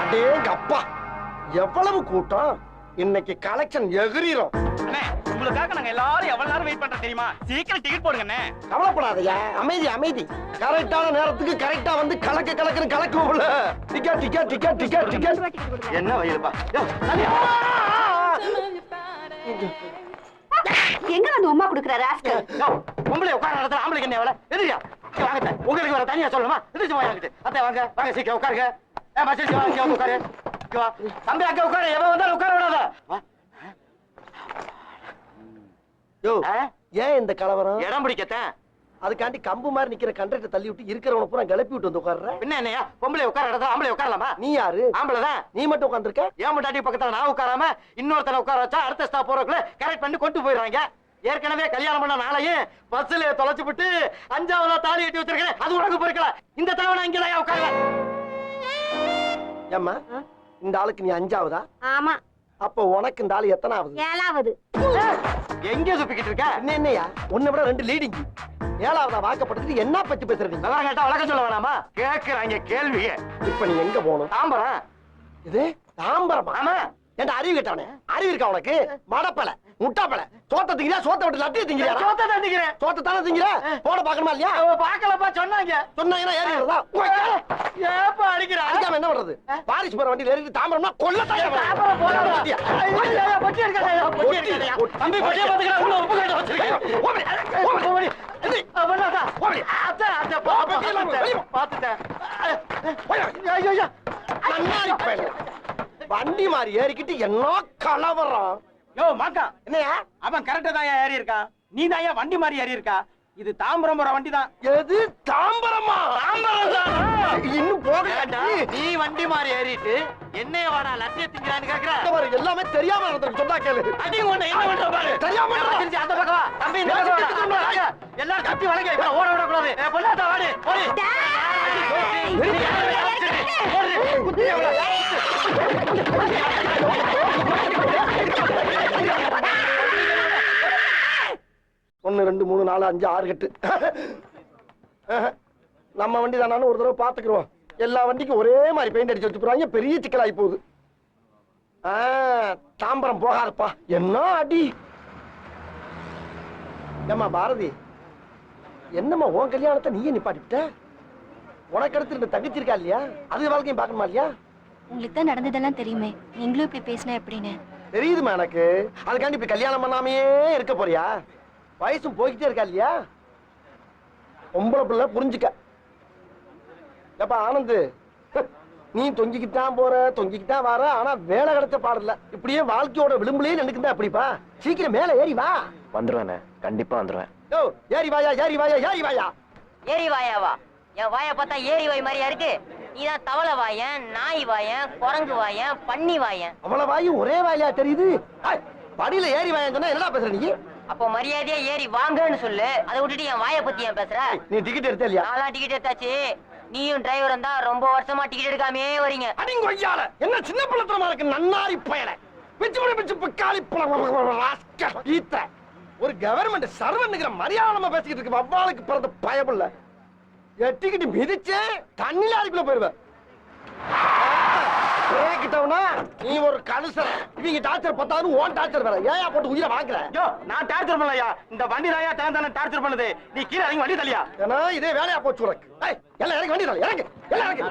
அடேங்க அப்பா எவ்வளவு கூட்டம்? இன்னைக்கு கலெக்ஷன் எகிரிரும். அண்ணே உங்களுக்காக நாங்க எல்லாரும் எவ்வளவு நேரம் வெயிட் பண்றோம் தெரியுமா? சீக்கிரம் டிக்கெட் போடுங்க அண்ணே. கவலைப்படாதயா அமைதி அமைதி. கரெக்டான நேரத்துக்கு கரெக்டா வந்து கலக்க கலக்குன்னு கலக்கும்ல ticket ticket ticket ticket ticket என்ன body. எங்க வந்து உமா குடுக்குற ராஸ்கல் பொம்பளை உட்கார இடத்துல ஆம்பளைக்கு என்ன வேலை? எதிரியா? வாங்க. உங்களுக்கு வேற தனியா சொல்லணுமா? எதிர்த்து போய் வாங்கிட்டு அத்தை வாங்க வாங்க சீக்கிரம் உட்காருங்க. ஏ மச்சி வாங்க இங்க உட்காரு. தம்பி அங்க உட்காரு. எவன் வந்தாலும் உட்கார விடாத. யோ? ஏன் இந்த கலவரம்? இடம் பிடிக்கத்தேன் அதுக்காண்டி கம்பு மாதிரி நிக்கிற கண்டக்டர் தள்ளி விட்டு இருக்கிறவன பூரா கிளப்பி விட்டு வந்து உட்கார்ற? பின்ன என்னையா? பொம்பளை உட்கார இடத்துல ஆம்பளை உட்காரலாமா? நீ யாரு? ஆம்பளை தான் நீ மட்டும் உட்காந்துருக்க ஏன் முட்டாட்டி பக்கத்துல நான் உட்காராம இன்னொருத்தனை உட்கார வச்சா அடுத்த ஸ்டாப் போறதுக்குள்ள கரெக்ட் பண்ணி கொண்டு போயிடுறாங்க. ஏற்கனவே கல்யாணம் பண்ண நாளையும் பஸ்ல தொலைச்சு விட்டு அஞ்சாவதா தாலி கட்டி வச்சிருக்கேன் அது உனக்கு பொறுக்கல. இந்த தடவை இங்க தான் உட்கார ஏம்மா இந்த ஆளுக்கு நீ அஞ்சாவதா? ஆமா. அப்போ உனக்கு இந்த ஆளு எத்தனாவது? ஏழாவது. எங்க சுப்பிக்கிட்டு இருக்க? என்ன என்னையா? உன்னை விட ரெண்டு லீடிங் ஏழாவதா வாக்கப்பட்டதுக்கு என்ன பத்தி பேசுற நீ நல்லா கேட்டா வழக்கம் சொல்ல வேணாமா? கேக்குறாங்க கேள்விய. இப்ப நீ எங்க போகணும்? தாம்பரம். இது தாம்பரமா? ஆமா. ஏன்டா அறிவு கேட்டவனே? அறிவு இருக்கா உனக்கு? மடப்பல முட்டாப்பல. சோத்த சோத்த விட்டு லட்டிய திங்கிறியா? சோத்த சோத்த தானே திங்கிற? போட பாக்கணுமா இல்லையா? பாக்கலப்பா சொன்னாங்க. சொன்னாங்கன்னா ஏறி வருதா? ஏப்பா அடிக்கிறா? அடிக்காம என்ன பண்றது? பாரிஸ் போற வண்டியில ஏறி தாம்பரம்னா கொல்ல தாம்பரம் போடாதா? பொட்டி எடுக்காதயா, பொட்டி எடுக்காதயா. தம்பி, பொட்டியை பாத்துக்கிறேன், உள்ள உப்பு கட்டு வச்சிருக்கேன். ஐயோ, ஐயோ. பயல. வண்டி மாதிரி ஏறிக்கிட்டு என்ன கலவரம்? யோ, மாக்கா, என்னையா? அவன் கரெக்டா தான் ஏறி இருக்கான் நீ தான் வண்டி மாதிரி ஏறி இருக்கா? இது தாம்பரம் போற வண்டி தான். எது? தாம்பரமா? இன்னும் போக நீ வண்டி மாதிரி ஏறிட்டு என்னைய வாடா லட்சிய திங்கிறான்னு கேக்குற? எல்லாமே தெரியாம நடந்துருக்கு. சொன்னா கேளு. அடி உன்னை என்ன பண்ற பாரு? தெரியாம ஏம்மா, திருச்சி, அந்த பக்கம் வா. தம்பி, இந்த பக்கம் வாடா. வாங்க. எல்லாரும் தப்பி வளைங்க. இப்ப ஓட. ஏ, வாடி, ஓடி. நாலு அஞ்சு ஆறு கட்டு. நம்ம வண்டி தானான்னு ஒரு தடவை பாத்துக்கிறோம் எல்லா வண்டிக்கும் ஒரே மாதிரி பெயிண்ட் அடிச்சு வச்சு போறாங்க பெரிய சிக்கலாகி போகுது. தாம்பரம் போகாதப்பா. என்ன அடி? ஏம்மா பாரதி என்னம்மா உன் கல்யாணத்தை நீயே நிப்பாட்டிவிட்ட? உனக்கு அடுத்து இந்த தங்கச்சி இருக்கா இல்லையா? அது வாழ்க்கையும் பார்க்கணுமா இல்லையா? உங்களுக்கு தான் நடந்ததெல்லாம் தெரியுமே. நீங்களும் இப்படி பேசினா எப்படின்னு. தெரியுதுமா எனக்கு. அதுக்காண்டி இப்படி கல்யாணம் பண்ணாமையே இருக்க போறியா? வயசும் போய்கிட்டே இருக்கா இல்லையா? பொம்பளை பிள்ளை புரிஞ்சுக்க. ஏப்பா ஆனந்து நீ தொங்கிக்கிட்டான் போற தொங்கிக்கிட்டான் வர ஆனா வேலை கிடைச்ச பாடல இப்படியே வாழ்க்கையோட விளிம்புலயே நினைக்குதா அப்படிப்பா சீக்கிரம் மேல ஏறி வா. வந்துருவேண்ணே. கண்டிப்பா வந்துருவேன். யோ ஏறி வாயா ஏறி வாயா ஏறி வாயா. ஏரி வாயாவா என் வாயை பார்த்தா ஏரி வாய் மாதிரியா இருக்கு? நீதான் தவளை வாயன் நாய் வாயன் குரங்கு வாயன் பன்னி வாயன். அவ்வளவு வாயும் ஒரே வாயிலா தெரியுது. படியில ஏறி வாயான்னு சொன்னா என்னடா பேசுற நீ? அப்போ மரியாதையா ஏறி வாங்கன்னு சொல்லு. அதை விட்டுட்டு என் வாயை பத்தி ஏன் பேசுற? நீ டிக்கெட் எடுத்த இல்லையா? நான்லாம் டிக்கெட் எடுத்தாச்சு. நீயும் டிரைவரும் தான் ரொம்ப வருஷமா டிக்கெட் எடுக்காமே வரீங்க. அடிங்க கொய்யால என்ன சின்ன பிள்ளைத்தனமா இருக்கு நன்னாரி பயல. பிச்சு பிடி பிச்சு பிக்காளி ராஸ்கல் ஈத்த. ஒரு கவர்மெண்ட் சர்வன்னுங்கிற மரியாதை நம்ம பேசிக்கிட்டு இருக்கு வவ்வாளுக்கு பிறந்த பயமில்ல. எட்டிக்கிட்டு மிதிச்சே தண்ணில அடிக்குள்ள போயிருவேன் கிட்டவனா நீ ஒரு கலுசர் இவங்க டார்ச்சர் பத்தாவது ஓன் டார்ச்சர் வேற. ஏயா போட்டு உயிரை வாங்குற? யோ, நான் டார்ச்சர் பண்ணலையா? இந்த வண்டி தான் தான் தானே டார்ச்சர் பண்ணுது? நீ கீழே இறங்கி வண்டி தள்ளியா? ஏன்னா இதே வேலையா போச்சு உனக்கு. எல்லாம் இறங்கி வண்டி தள்ளு இறங்கு எல்லாம் இறங்கு.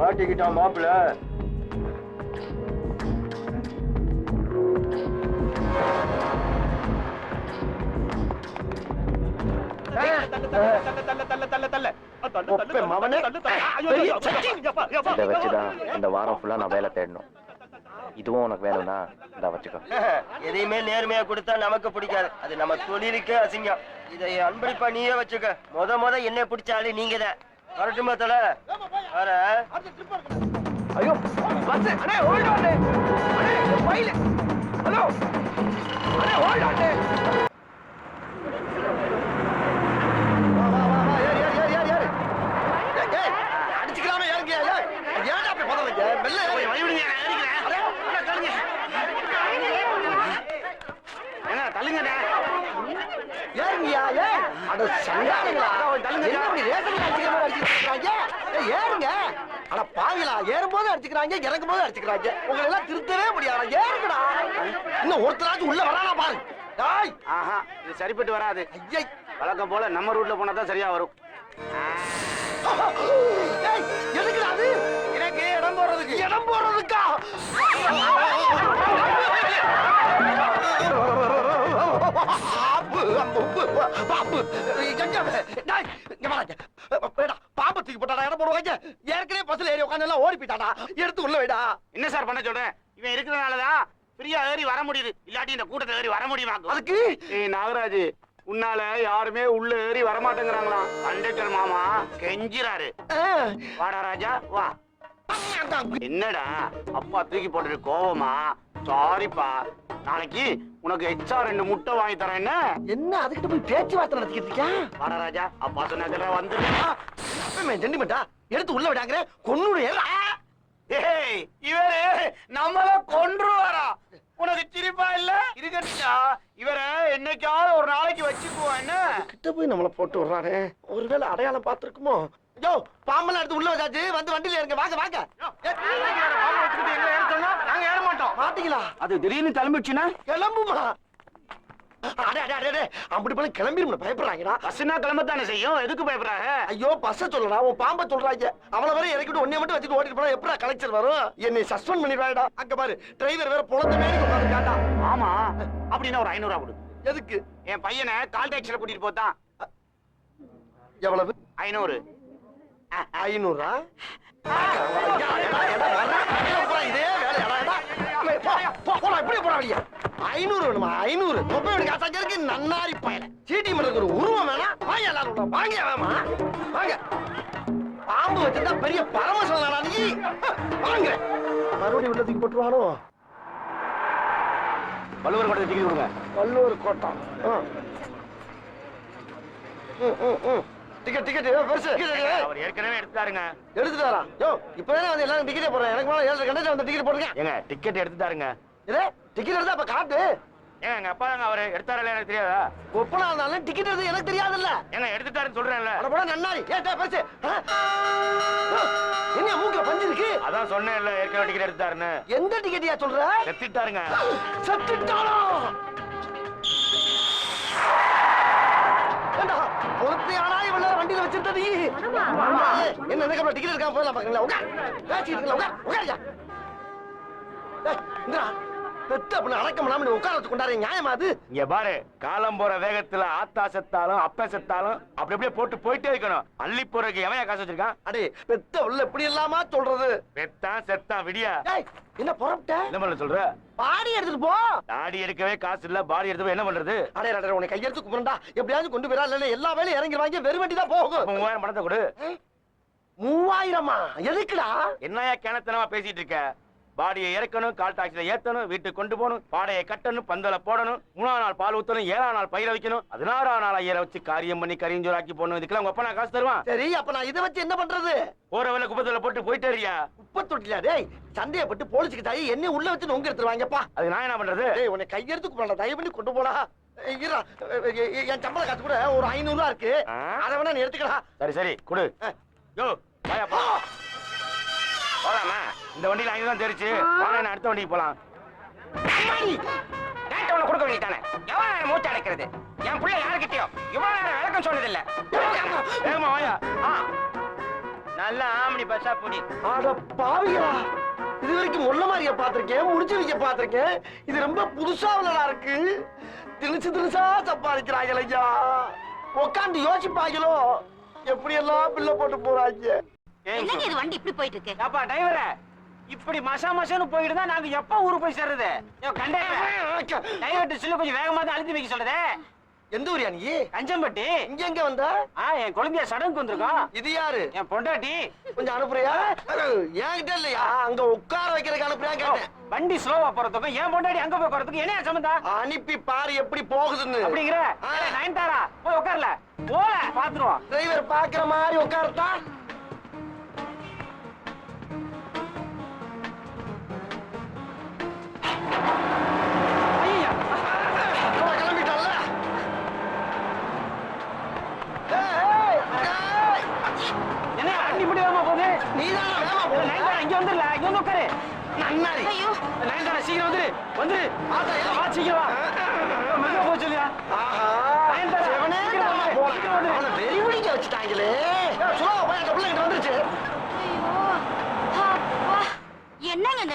மாட்டிக்கிட்டான் மாப்பிள்ள. இந்த வாரம் ஃபுல்லா நான் வேலை தேடணும். இதுவும் உனக்கு வேணும்னா இதை வச்சுக்கோ. எதையுமே நேர்மையா கொடுத்தா நமக்கு பிடிக்காது. அது நம்ம தொழிலுக்கே அசிங்கம். இதை அன்பளிப்பா நீயே வச்சுக்க. முத முத என்ன பிடிச்சாலும் நீங்க தான் வரட்டுமா தல? வர. ஐயோ பஸ். அண்ணே ஹோல்ட் ஆன் அண்ணே ஃபைல் ஹலோ அண்ணே ஹோல்ட் ஆன் வா வா வா வா ஏறு ஏறு ஏறு ஏறு ஏறு ஏய், ஏய் அடிச்சுக்கலாமே ஏறுங்க ஏய் ஏன்டா அப்படி பதறீங்க மெல்ல ஏறு வழி விடுங்க நான் ஏறிக்கிறேன் அடே அண்ணே தள்ளுங்க என்ன தள்ளுங்கண்ணே ஏறுங்கயா ஏய் அட சண்டாளங்களா என்ன அப்படி ரேஷன் அடிச்சுக்கிற மாதிரி அடிச்சுக்கிறாங்க ஏய் ஏறுங்க அட பாவிகளா ஏறும்போது அடிச்சுக்கிறாங்க அடிச்சுக்கிறாங்க உங்களை எல்லாம் திருத்தவே முடியாது? ஏறுங்கடா. இன்னும் ஒருத்தராச்சும் உள்ள வரானா பாரு. டாய். ஆஹா இது சரிப்பட்டு வராது. ஐயை. வழக்கம் போல நம்ம ரூட்ல போனா தான் சரியா வரும். எதுக்குடா அது? எனக்கு இடம் போடுறதுக்கு. இடம் போடுறதுக்கா? அம்பு, பாம்பு பாம்பை தூக்கி போட்டாடா இடம் போடுவாங்க ஏற்கனவே பஸ்ல ஏறி உட்காந்து எல்லாம் ஓடி போயிட்டாடா எடுத்து உள்ள வைடா என்ன சார் பண்ண சொல்றேன் இவன் இருக்கிறதுனாலதான் ஃப்ரீயா ஏறி வர முடியுது. இல்லாட்டி இந்த கூட்டத்தை ஏறி வர முடியுமா? அதுக்கு? நாகராஜ் உன்னால யாருமே உள்ள ஏறி வரமாட்டேங்கிறாங்களாம் கண்டக்டர் மாமா கெஞ்சிராரு ஆ, வாடா ராஜா வா. என்னடா அப்பா தூக்கி போட்டுட்டு கோவமா? சாரிப்பா நாளைக்கு உனக்கு எச்சா ரெண்டு முட்டை வாங்கி தரேன் என்ன? என்ன அதுக்கிட்ட போய் பேச்சுவார்த்தை நடத்திக்கிட்டு இருக்கியா? வாடா ராஜா அப்பா சொன்னதுல வந்து சென்டிமெண்டா எடுத்து உள்ள விடாங்க கொன்னுடு ஏய் இவரு நம்மள கொன்றுவாரா? உனக்கு சிரிப்பா இல்ல? இருக்கட்டா இவரை என்னைக்காவது ஒரு நாளைக்கு வச்சுக்குவோம் என்ன? கிட்ட போய் நம்மள போட்டு விடுறானே. ஒருவேளை அடையாளம் பார்த்திருக்குமோ? யோ பாம்பெல்லாம் எடுத்து உள்ள வச்சாச்சு. வந்து வண்டியில இருங்க வாங்க வாங்க. நாங்க ஏற மாட்டோம். மாட்டீங்களா அது திடீர்னு கிளம்பிடுச்சுன்னா? கிளம்புமா? அப்படி போல கிளம்பிடும் பயப்படுறாங்கடா. பஸ்னா கிளம்பத்தானே செய்யும்? எதுக்கு பயப்படுறாங்க ஐயோ பஸ்ஸ சொல்லடா உன் பாம்பை சொல்றாங்க. அவள வரை இறக்கிட்டு ஒன்னே மட்டும் வச்சுட்டு ஓட்டிட்டு போனா எப்படா கலெக்டர் வரும்? என்னை சஸ்பெண்ட் பண்ணிடுவாடா அங்க பாரு டிரைவர் வேற பொழந்த மேலே உட்காந்துருக்காண்டா ஆமா. அப்படின்னா ஒரு ஐநூறு ரூபா கொடு. எதுக்கு? என் பையனை கால் டாக்ஸில கூட்டிட்டு போத்தான். எவ்வளவு? ஐநூறு. ஐநூறா? இதே வேலை எடா, எடா. போ, போ, போடா, இப்படியே போடா வெளிய. ஐநூறு வேணுமா? ஐநூறு. தொப்பையோட காசாங்க இருக்கு நன்னாரி பயல. சீட்டி மடக்கு ஒரு உருவம் வேணா? வாங்க எல்லாரும். வாங்க வேமா. வாங்க. பாம்பு வச்சிருந்தா பெரிய பரமசலடா நீ? வாங்க. மறுபடியும் உள்ள தூக்கி போட்டுருவானோ? வள்ளுவர் கூட டிக்கெட் கொடுங்க. வல்லூர் கோட்டம். Ticket ticket. பெருசு. அவர் ஏற்கனவே எடுத்துட்டாருங்க. எடுத்துட்டு வரா யோ இப்பதானே வந்து எல்லாரும் டிக்கெட்டே போடுறேன் எனக்கு மேல ஏழரை கண்டக்டர் வந்து டிக்கெட் போடுங்க. ஏங்க டிக்கெட் எடுத்துட்டாருங்க. டிக்கெட் எடுத்தா அப்ப காட்டு. ஏங்க எங்க அப்பா தாங்க அவரு. எடுத்தாரல எனக்கு தெரியாதா? ஒப்பனா இருந்தாலும் டிக்கெட் எடுத்து எனக்கு தெரியாதுல்ல. ஏங்க எடுத்துட்டாருன்னு சொல்றேன்ல. அட போடா நன்னாரி. ஏட்டா என்ன மூக்குல பஞ்சு இருக்கு அதான் சொன்னேன்ல ஏற்கனவே டிக்கெட் எடுத்தாருன்னு எந்த டிக்கெட்டியா சொல்ற? செத்துட்டாருங்க. செத்துட்டானா ஏண்டா பொறுத்தையானா இவ்வளவு நேரம் வண்டியில வச்சிருந்தது? என்ன எனக்கு டிக்கெட் இருக்காம போயிடலாம் பாக்கீங்களா உட்கார். பெத்த அப்படின்னு அடக்கம் பண்ணாம நீ உட்கார வச்சு கொண்டாரு நியாயமா அது? இங்க பாரு காலம் போற வேகத்துல ஆத்தா செத்தாலும் அப்ப செத்தாலும் அப்படி அப்படியே போட்டு போயிட்டே இருக்கணும். அள்ளி போறதுக்கு எவன் காசு வச்சிருக்கான்? அடே பெத்த உள்ள இப்படி இல்லாமா சொல்றது? செத்தான் செத்தான் விடியா? டேய் என்ன புறப்பட்ட? என்ன பண்ண சொல்ற? பாடி எடுத்துட்டு போ. தாடி எடுக்கவே காசு இல்ல பாடி எடுத்து என்ன பண்றது? அடே அடே உனக்கு கையெடுத்து கும்பிடா எப்படியாவது கொண்டு போயிடா இல்ல எல்லா வேலையும் இறங்கிடுவாங்க வெறும் வண்டி தான் போகும். மூவாயிரம் பணத்தை கொடு. மூவாயிரமா? எதுக்குடா? என்னையா கிணத்தனமா பேசிட்டு இருக்க? பாடியை இறக்கணும் கால் டாக்ஸில ஏத்தணும் வீட்டுக்கு கொண்டு போகணும் பாடையை கட்டணும் பந்தல போடணும் மூணாம் நாள் பால் ஊத்தணும் ஏழாம் நாள் பயிர வைக்கணும் பதினாறாம் நாள் ஐயரை வச்சு காரியம் பண்ணி கரிஞ்சோராக்கி போடணும். இதுக்கெல்லாம் உங்க அப்பா நான் காசு தருவான். சரி அப்ப நான் இதை வச்சு என்ன பண்றது? போற வேலை குப்பத்துல போட்டு போயிட்டே இருக்கியா குப்பை தொட்டில? டேய் சந்தேகப்பட்டு போலீஸுக்கு தாயி என்ன உள்ள வச்சு நொங்க எடுத்துருவாங்கப்பா அது நான் என்ன பண்றது? டேய் உன்னை கையெடுத்து கும்பிடா தயவு பண்ணி கொண்டு போடா. என் சம்பள காசு கூட ஒரு ஐநூறு ரூபா இருக்கு? அதை வேணா நீ எடுத்துக்கடா. சரி சரி கொடு. யோ இந்த வண்டியில ஐநூறு தான் தெரிச்சு. நான் அடுத்த வண்டிக்கு! டேட்டா உனக்கு கொடுக்க வேண்டியதானே எவ்வளவு நேரம் மூச்சு அடைக்கிறது? என் பிள்ளை யாருக்கிட்டயோ? இவ்வளவு நேரம் விளக்கம் சொன்னதில்ல. வேகமா வாயா. ஆ. நல்ல ஆம்பளி பஸ்ஸா புடி. அட பாவிகளா. இது வரைக்கும் முள்ள மாதிரிய பாத்திருக்கேன் முடிச்சு வைக்க பாத்திருக்கேன் இது ரொம்ப புதுசா உள்ளதா இருக்கு? திணிச்சு திணிச்சா சம்பாதிக்கிறாங்க ஐயா. உட்காந்து யோசிப்பாங்களோ எப்படி எல்லாம் பிள்ளை போட்டு போறாங்க என்னங்க இது வண்டி இப்படி போயிட்டு இருக்கு? அப்பா டிரைவர இப்படி மசா மசான்னு போயிட்டு தான் நாங்க எப்ப ஊருக்கு போய் சேர்றது? டிரைவர்ட்ட சொல்லி கொஞ்சம் வேகமா தான் அழுத்தி வைக்க சொல்றதே. எந்த ஊரியா நீ? கஞ்சம்பட்டி. இங்க எங்க வந்த? ஆ என் குழந்தைய சடங்குக்கு வந்திருக்கோம். இது யாரு? என் பொண்டாட்டி. கொஞ்சம் அனுப்புறியா? என்கிட்ட இல்லையா? அங்க உட்கார வைக்கிறதுக்கு அனுப்புறியா கேட்டேன். வண்டி ஸ்லோவா போறதுக்கும் என் பொண்டாட்டி அங்க போய் போறதுக்கும் என்ன சம்பந்தம்? அனுப்பி பாரு எப்படி போகுதுன்னு. அப்படிங்கிற? நயன்தாரா போய் உட்கார்ல. போல பாத்துருவோம் டிரைவர் பாக்குற மாதிரி உட்காரத்தா வச்சுட்டாங்களே. ஏய், சுலா, போய் அந்த பிள்ளைகிட்ட வந்துருச்சு. ஐயோ அப்பா என்னங்க இந்த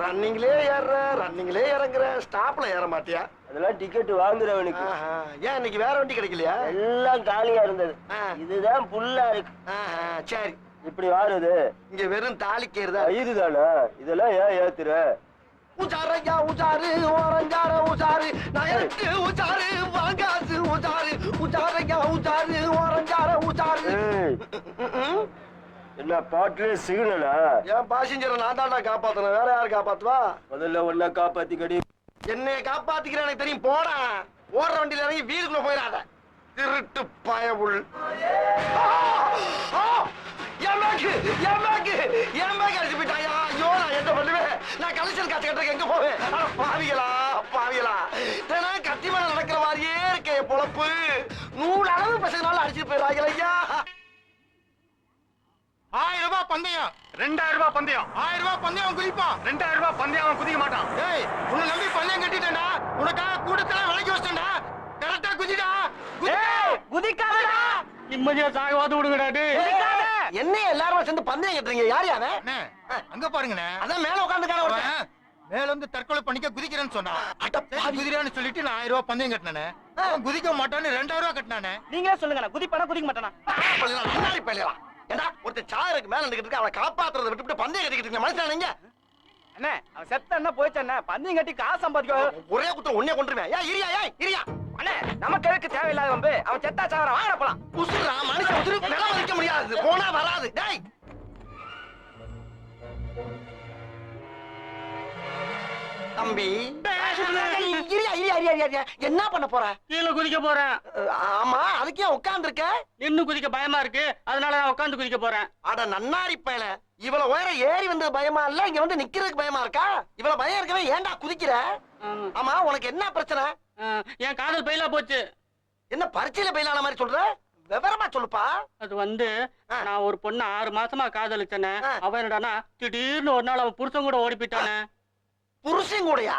ரன்னிங்லே ஏறுற ரன்னிங்லே இறங்குற ஸ்டாப்ல ஏற மாட்டியா? அதெல்லாம் டிக்கெட் வாங்குறவனுக்கு. ஏன் இன்னைக்கு வேற வண்டி கிடைக்கலையா? எல்லாம் காலியா இருந்தது. இதுதான் புல்லா இருக்கு. சரி. இப்படி வாருது. இங்க வெறும் தாலிக்கேறுதா ஐயரு தானே? இதெல்லாம் ஏன் ஏத்துற? உச்சாரையா உச்சாரு ஓரஞ்சார உச்சாரு நயத்து உச்சாரு வாங்காசு உச்சாரு உச்சாரையா உச்சாரு ஓரஞ்சார உச்சாரு. என்ன பாட்டுல சிக்னலா? என் பாசஞ்சரை நான் தான்டா காப்பாத்தணும். வேற யாரு காப்பாத்துவா? முதல்ல ஒன்னா காப்பாத்திக்கடி. என்னைய காப்பாத்திக்கிற எனக்கு தெரியும். போடா. ஓடுற வண்டியில இறங்கி வீடுக்குள்ள போயிடாத. திருட்டு பயவுள்! என் பேக்கு என் பேக்கு என் பேக் அடிச்சு போயிட்டாயா ஐயோ நான் என்ன பண்ணுவேன்? நான் கலெக்ஷன் காசு கட்டுறதுக்கு எங்க போவேன்? அட பாவிகளா பாவிகளா. தினம் கத்தி மேல நடக்கிற மாதிரியே இருக்கே பொழப்பு. நூறு அளவு பசங்களால அடிச்சுட்டு போயிடுறாங்க ஐயா? ஆயிரம் ரூபாய் பந்தயம். ரெண்டாயிரம் ரூபாய் பந்தயம். ஆயிரம் ரூபாய் பந்தயம் அவன் குதிப்பான் ரெண்டாயிரம் ரூபாய் பந்தயம் அவன் குதிக்க மாட்டான். டேய் உன்னை நம்பி பந்தயம் கட்டிட்டேன்டா. உனக்காக கூட்டத்தெல்லாம் விலைக்கு வச்சிட்டேன்டா. கரெக்டா குதிடா. குதிக்காதடா. நிம்மதியா சாகவாது விடுங்கடா டேய். என்ன எல்லாரும் சேர்ந்து பந்தயம் கட்டுறீங்க? யார் யாரு அண்ணே அங்க பாருங்கண்ணே. அதான் மேல உட்காந்துக்கான ஒருத்தன். மேல வந்து தற்கொலை பண்ணிக்க குதிக்கிறேன்னு சொன்னான். அட சரி, பாவி. குதிரான்னு சொல்லிட்டு நான் ஆயிரம் ரூபாய் பந்தயம் கட்டினானே. அவன் குதிக்க மாட்டான்னு ரெண்டாயிரம் ரூபாய் கட்டினானே. நீங்களே சொல்லுங்க குதிப்பானா குதிக்க மாட்டானா? ஏண்டா ஒருத்தன் சாருக்கு மேல நின்னுகிட்டு இருக்கு அவனை காப்பாத்துறதை விட்டுவிட்டு பந்தயம் கட்டிக்கிட்டு இருக்கீங்க மனுஷன் நீங்க? அண்ணே அவன் செத்த என்ன போயிச்சு அண்ணே. பந்தயம் கட்டி காசு சம்பாதிக்க ஒரே குத்தம் உன்னே கொண்டுருவேன் ஏன் இரியா ஏன் இரியா. அண்ணே நமக்கு எதுக்கு தேவையில்லாத வம்பு. அவன் செத்தா சாவற வாங்க போலாம். உசுரா மனுஷன் உசுரு நில மதிக்க முடியாது. போனா வராது. டேய். தம்பி என்ன பண்ண போற? கீழே குதிக்க போறேன். ஆமா அதுக்கே உட்கார்ந்துருக்க? நின்னு குதிக்க பயமா இருக்கு. அதனால நான் உட்காந்து குதிக்க போறேன். அட நன்னாரி பயல. இவ்வளவு உயரம் ஏறி வந்தது பயமா இல்ல? இங்க வந்து நிக்கிறதுக்கு பயமா இருக்கா? இவ்வளவு பயம் இருக்கவே ஏன்டா குதிக்கிற? ஆமா. உனக்கு என்ன பிரச்சனை? என் காதல் பயிலா போச்சு. என்ன பரீட்சையில பயிலான மாதிரி சொல்ற? விவரமா சொல்லுப்பா. அது வந்து. நான் ஒரு பொண்ணு ஆறு மாசமா காதலிச்சேனே. அவன் என்னடானா திடீர்னு ஒரு நாள் அவன் புருஷன் கூட ஓடி போயிட்டானே. புருஷன் கூடயா?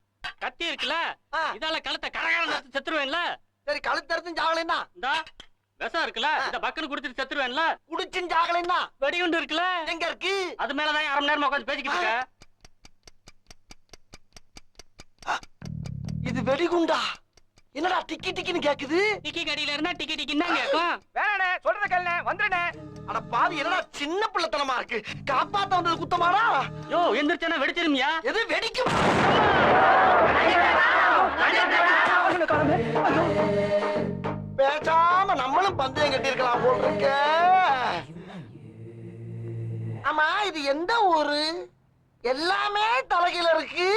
கத்தி இருக்குல்ல. இதால கழுத்தை கரகர செத்துருவேன்ல? சரி கழுத்தறுத்தும் சாகலைன்னா இந்த விஷம் இருக்குல்ல? இந்த பக்குன்னு குடிச்சிட்டு செத்துருவேன்ல? குடிச்சும் சாகலைன்னா வெடிகுண்டு இருக்குல்ல? எங்க இருக்கு? அது மேலதான் அரை மணி நேரமா உட்காந்து பேசிக்கிட்டு இருக்க. இது வெடிகுண்டா? என்னடா டிக்கி டிக்கின்னு கேக்குது? டிக்கி கடியில இருந்தா டிக்கி டிக்கின்னு தான் கேட்கும் வேணாண்ணே சொல்றத கேளுண்ணே வந்துடுண்ணே அட பாவி என்னடா சின்ன பிள்ளைத்தனமா இருக்கு? காப்பாத்த வந்தது குத்தமாடா? யோ எந்திரிச்சானா வெடிச்சிருமியா? எது வெடிக்கும்? பேசாம நம்மளும் பந்தயம் கட்டி இருக்கலாம் போல் இருக்க ஆமா இது எந்த ஊரு? எல்லாமே தலைகீழ இருக்கு.